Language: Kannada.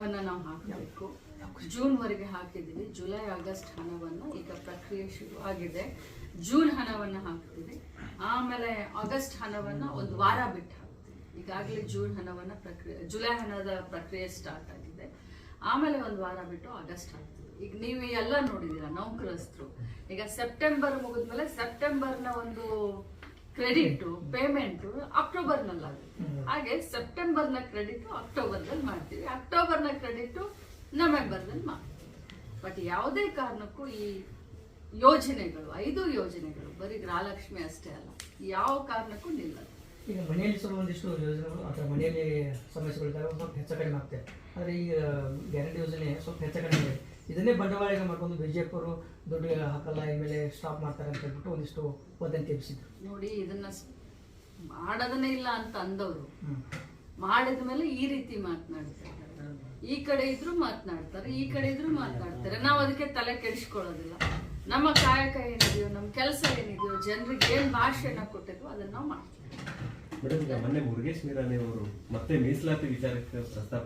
ನಾವು ಹಾಕಬೇಕು. ಜೂನ್ವರೆಗೆ ಹಾಕಿದ್ದೀವಿ. ಜುಲೈ, ಆಗಸ್ಟ್ ಹಣವನ್ನು. ಈಗ ಪ್ರಕ್ರಿಯೆ ಶುರು ಆಗಿದೆ. ಜೂನ್ ಹಣವನ್ನ ಹಾಕ್ತೀವಿ. ಆಮೇಲೆ ಆಗಸ್ಟ್ ಹಣವನ್ನ ಒಂದು ವಾರ ಬಿಟ್ಟು ಹಾಕ್ತೀವಿ. ಈಗಾಗಲೇ ಜೂನ್ ಹಣವನ್ನ ಪ್ರಕ್ರಿಯೆ, ಜುಲೈ ಹಣದ ಪ್ರಕ್ರಿಯೆ ಸ್ಟಾರ್ಟ್ ಆಗಿದೆ. ಆಮೇಲೆ ಒಂದು ವಾರ ಬಿಟ್ಟು ಆಗಸ್ಟ್ ಹಾಕ್ತೀವಿ. ಈಗ ನೀವು ಎಲ್ಲ ನೋಡಿದ್ದೀರಾ, ನೌಕರಸ್ಥರು. ಈಗ ಸೆಪ್ಟೆಂಬರ್ ಮುಗಿದ್ಮೇಲೆ ಸೆಪ್ಟೆಂಬರ್ನ ಒಂದು ಕ್ರೆಡಿಟು, ಪೇಮೆಂಟು ಅಕ್ಟೋಬರ್ನಲ್ಲಾಗುತ್ತೆ. ಹಾಗೆ ಸೆಪ್ಟೆಂಬರ್ನ ಕ್ರೆಡಿಟ್ ಅಕ್ಟೋಬರ್ ದಲ್ಲಿ ಮಾಡ್ತೀವಿ. ಅಕ್ಟೋಬರ್ನ ಕ್ರೆಡಿಟ್ ನವೆಂಬರ್ ದಲ್ಲಿ ಮಾಡ್ತೀವಿ. ಬಟ್ ಯಾವುದೇ ಕಾರಣಕ್ಕೂ ಈ ಯೋಜನೆಗಳು ಐದು ಯೋಜನೆಗಳು ಬರೀ ಗೃಹಲಕ್ಷ್ಮಿ ಅಷ್ಟೇ ಅಲ್ಲ ಯಾವ ಕಾರಣಕ್ಕೂ ನಿಲ್ಲದು ಈಗ ಮನೆಯಲ್ಲಿ ಸ್ವಲ್ಪ ಒಂದಿಷ್ಟು ಯೋಜನೆಗಳು ಅಥವಾ ಮನೆಯಲ್ಲಿ ಸಮಸ್ಯೆಗಳು ಸ್ವಲ್ಪ ಹೆಚ್ಚು ಕಡಿಮೆ ಆಗ್ತದೆ ಆದರೆ ಈಗ ಗ್ಯಾರಂಟಿ ಯೋಜನೆ ಸ್ವಲ್ಪ ಹೆಚ್ಚು ಕಡಿಮೆ ಇದೆ. ಇದನ್ನೇ ಬಂಡವಾಳ ಮಾಡ್ಕೊಂಡು ಬಿಜೆಪಿಯವರು ದುಡ್ಡು ಹಾಕಲ್ಲ ಇನ್ಮೇಲೆ ಸ್ಟಾಪ್ ಮಾಡ್ತಾರೆ ಅಂತ ಹೇಳ್ಬಿಟ್ಟು ಒಂದಿಷ್ಟು ವದಂತಿ ಎಬ್ಬಿಸಿದ್ರು ನೋಡಿ ಇದನ್ನ ಮಾಡೋದನ್ನೇ ಇಲ್ಲ ಅಂತ ಅಂದವರು. ಮಾಡಿದ ಮೇಲೆ ಈ ರೀತಿ ಮಾತನಾಡ್ತಾರೆ ಈ ಕಡೆ ಇದ್ರು ಮಾತನಾಡ್ತಾರೆ ಈ ಕಡೆ ಇದ್ರು ಮಾತನಾಡ್ತಾರೆ. ನಾವು ಅದಕ್ಕೆ ತಲೆ ಕೆಡಿಸ್ಕೊಳ್ಳೋದಿಲ್ಲ. ನಮ್ಮ ಕಾಯಕ ಏನಿದೆಯೋ ನಮ್ಮ ಕೆಲಸ ಏನಿದೆಯೋ ಜನರಿಗೆ ಏನು ಭಾಷೆನ ಕೊಟ್ಟಿದ್ವೋ ಅದನ್ನ ನಾವು ಮಾಡ್ತೀವಿ. ಮೇಡಮ್ ಈಗ ಮೊನ್ನೆ ಮುರುಗೇಶ್ ನಿರಾಣಿ ಅವರು ಮತ್ತೆ ಮೀಸಲಾತಿ ವಿಚಾರಕ್ಕೆ ಪ್ರಸ್ತಾಪ